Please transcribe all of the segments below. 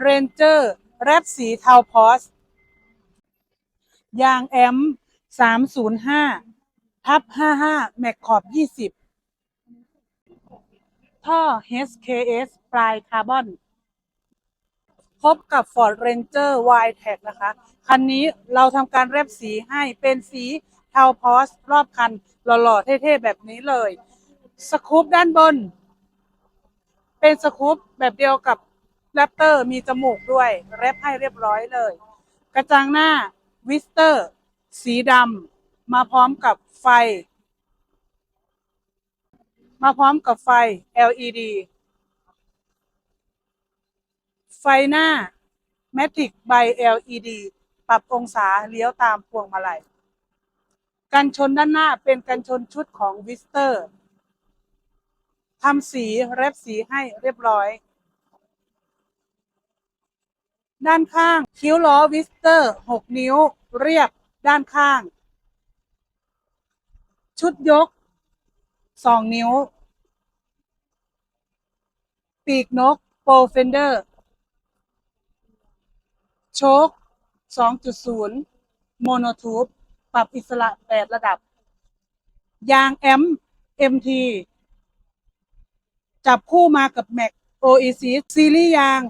เรนเจอร์แรปสีเทาพอสยางแอมสามศูนย์ห้าทับห้าห้าแมกขอบยี่สิบท่อ HKS ปลายคาร์บอน พบกับ Ford Ranger y t e c นะคะ คันนี้เราทำการแรปสีให้เป็นสีเทาพอสรอบคัน หล่อๆ เท่ ๆ แบบนี้เลยสคูปด้านบน เป็นสคูปแบบเดียวกับ แรปเตอร์มีจมูกด้วยแรปให้เรียบร้อยเลย กระจังหน้าวิสเตอร์ สีดำมาพร้อมกับไฟ มาพร้อมกับไฟ LED ไฟหน้า Matic by LED ปรับองศาเลี้ยวตามพวงมาลัยกันชนด้านหน้าเป็นกันชนชุดของวิสเตอร์ทำสีเร็บสีให้เรียบร้อย ด้านข้าง คิ้วล้อวิสเตอร์ 6 นิ้ว เรียบด้านข้าง ชุดยก 2 นิ้ว ปีกนกโปรเฟนเดอร์โชค 2.0 โมโนทูบปรับอิสระ8ระดับ ยางแอม MT จับคู่มากับ Mac Oasis ซีรีส์ยาง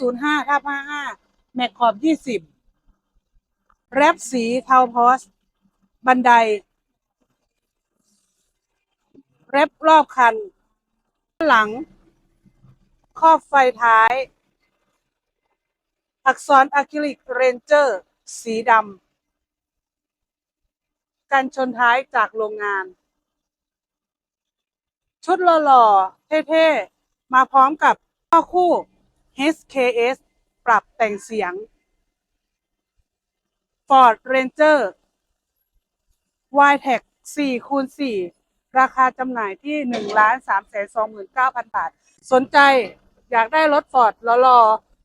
305ทับ55 Mac ขอบ20แรปสีเทาพอส บันได แรปรอบคัน หลัง ครอบไฟท้าย อักษรอะคริลิกเรนเจอร์ สีดำกันชนท้ายจากโรงงาน ชุดหล่อๆเท่ๆ มาพร้อมกับข้อคู่ HKS ปรับแต่งเสียง Ford Ranger y t e c 4คูณ4ราคาจำหน่ายที่ 1 3 2 9 0 0 0 บาท สนใจอยากได้รถ Ford หล่อ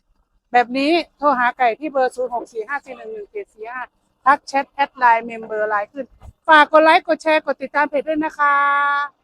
ๆแบบนี้โทรหาไก่ที่เบอร์ 0 6 4 5 4 1 1 7 4 5 ทักแชทแอดไลน์เมมเบอร์ไลน์ขึ้น ฝากกดไลค์ กดแชร์ กดติดตามเพจด้วยนะคะ